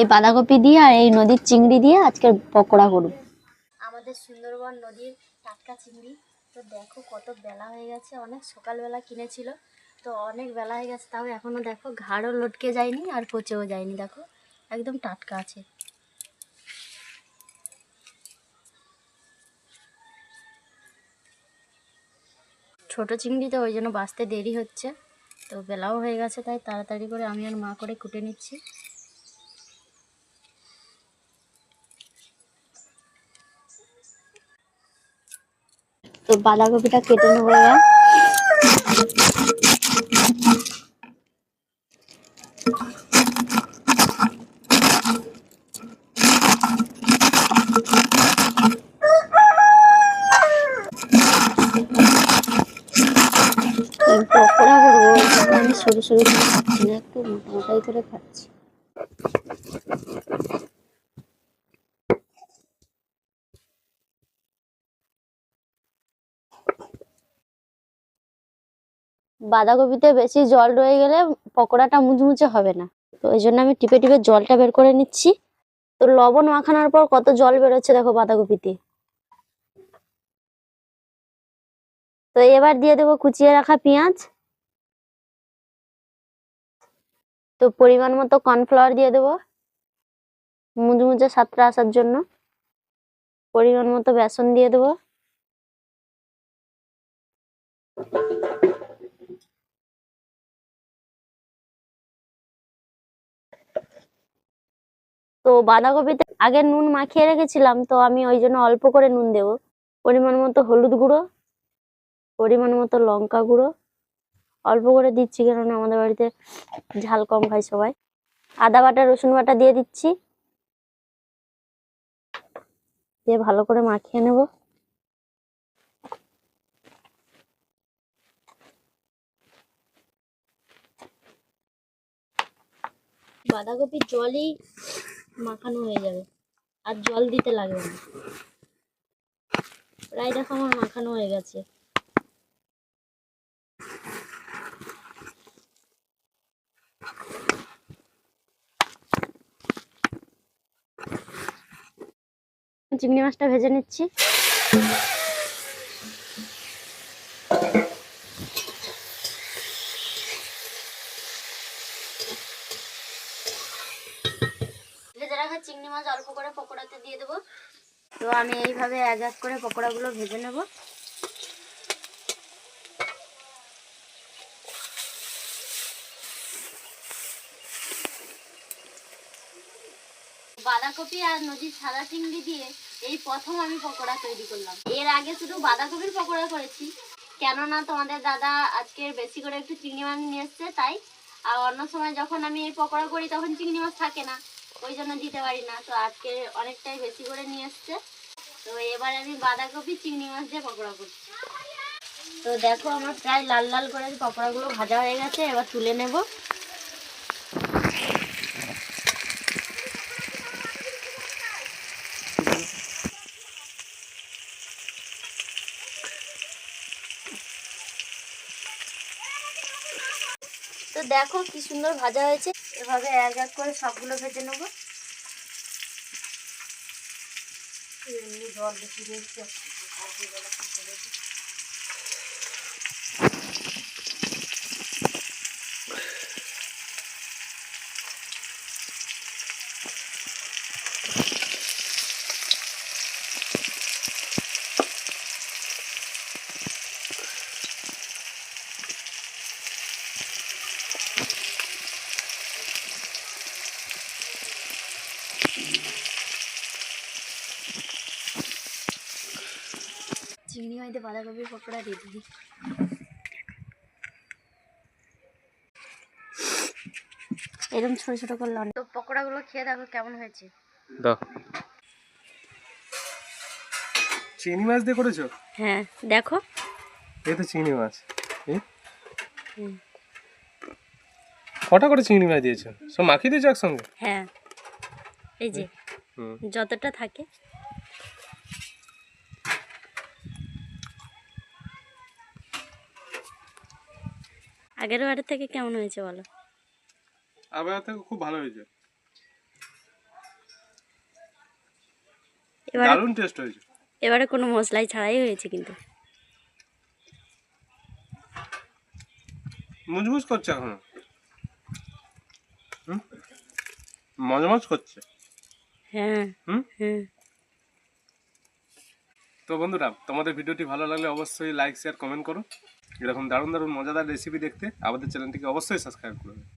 এই বাঁধাকপি দিয়ে আর এই নদীর চিংড়ি দিয়ে আজকে পকোড়া করব। আমাদের সুন্দরবন নদীর টাটকা চিংড়ি। তো দেখো কত বেলা হয়ে গেছে, অনেক সকালবেলা কিনেছিল। তো অনেক বেলা হয়ে গেছে, তাও এখনও দেখো ঘাড়ও লটকে যায়নি আর পচেও যায়নি, দেখো একদম টাটকা আছে। ছোট চিংড়িতে ওই জন্য বাঁচতে দেরি হচ্ছে, তো বেলাও হয়ে গেছে, তাই তাড়াতাড়ি করে আমি আর মা করে কুটে নিচ্ছি। তো বাঁধাকপিটা কেটে নেব এবার। পকোড়া করব আমি সরু সরু করে খাচ্ছি না একটু মোটা মোটাই করে খাচ্ছি। বাঁধাকপিতে বেশি জল রয়ে গেলে পকোড়াটা মুচমুচে হবে না। তো ওই জন্য আমি টিপে টিপে জলটা বের করে নিচ্ছি। তো লবণ মাখানোর পর কত জল বেরোচ্ছে দেখো বাঁধাকপিতে। তো এবার দিয়ে দেবো কুচিয়ে রাখা পেঁয়াজ। তো পরিমাণ মতো কর্নফ্লাওয়ার দিয়ে দেবো। মুচমুচে স্বাদটা আসার জন্য। পরিমাণ মতো বেসন দিয়ে দেবো। তো বাঁধাকপিতে আগে নুন মাখিয়ে রেখেছিলাম, তো আমি ওই জন্য অল্প করে নুন দেবো। পরিমাণ মতো হলুদ গুঁড়ো, পরিমাণ মতো লঙ্কা গুঁড়ো। অল্প করে দিচ্ছি কেননা আমাদের বাড়িতে ঝাল কম খায় সবাই। আদা বাটা, রসুন বাটা দিয়ে দিচ্ছি। দিয়ে ভালো করে মাখিয়ে নেব। বাঁধাকপির জলই মাখানো হয়ে যাবে। আর জল দিতে লাগবে না। প্রায় দেখো আমার মাখানো হয়ে গেছে। চিংড়ি মাছটা ভেজে নিচ্ছি। রাখা চিংড়ি মাছ অল্প করে পকোড়াতে দিয়ে দেবো। তো আমি এইভাবে এক এক করে পকোড়াগুলো ভেজে নেব। বাঁধাকপি আর নদীর সাদা চিংড়ি দিয়ে এই প্রথম আমি পকোড়া তৈরি করলাম। এর আগে শুধু বাঁধাকপির পকোড়া করেছি, কেননা তোমাদের দাদা আজকে বেশি করে একটু চিংড়ি মাছ নিয়ে এসছে, তাই। আর অন্য সময় যখন আমি এই পকোড়া করি, তখন চিংড়ি মাছ থাকে না। ওই জন্য দিতে পারি না। তো আজকে অনেকটাই বেশি করে নিয়ে এসছে। তো এবার আমি বাঁধাকপি, চিংড়ি মাছ দিয়ে পকোড়া করছি। তো দেখো আমার প্রায় লাল লাল করে পকোড়াগুলো ভাজা হয়ে গেছে, এবার তুলে নেব। তো দেখো কি সুন্দর ভাজা হয়েছে। এভাবে এক এক করে সবগুলো ভেজে নেব। এমনি জল বেশি দিয়েছি। চিংড়ি মাইতে বাঁধাকপির পকোড়া দিয়ে দিই এরকম ছোট ছোট করলে অনেক তো পকোড়াগুলো খেয়ে দেখো কেমন হয়েছে। দাও। চিংড়ি মাছ দিয়ে করেছ? হ্যাঁ দেখো। এই তো চিংড়ি মাছ। কটা করে চিংড়ি মাছ দিয়েছ? সব মাখিয়ে দিয়েছ একসঙ্গে? হ্যাঁ। এই যে হুম। যতটা থাকে। আগের বারের থেকে কেমন হয়েছে বলো? আগের থেকে খুব ভালো হয়েছে। এবারে দারুণ টেস্ট হয়েছে। এবারে কোনো মশলাই ছাড়াই হয়েছে কিন্তু। মুজমুজ করছে এখন। মজমজ করছে। হ্যাঁ হুম? হ্যাঁ। তো বন্ধুরা, তোমাদের ভিডিওটি ভালো লাগলে অবশ্যই লাইক শেয়ার কমেন্ট করো। এরকম দারুণ দারুণ মজাদার রেসিপি দেখতে আমাদের চ্যানেলটিকে অবশ্যই সাবস্ক্রাইব করবে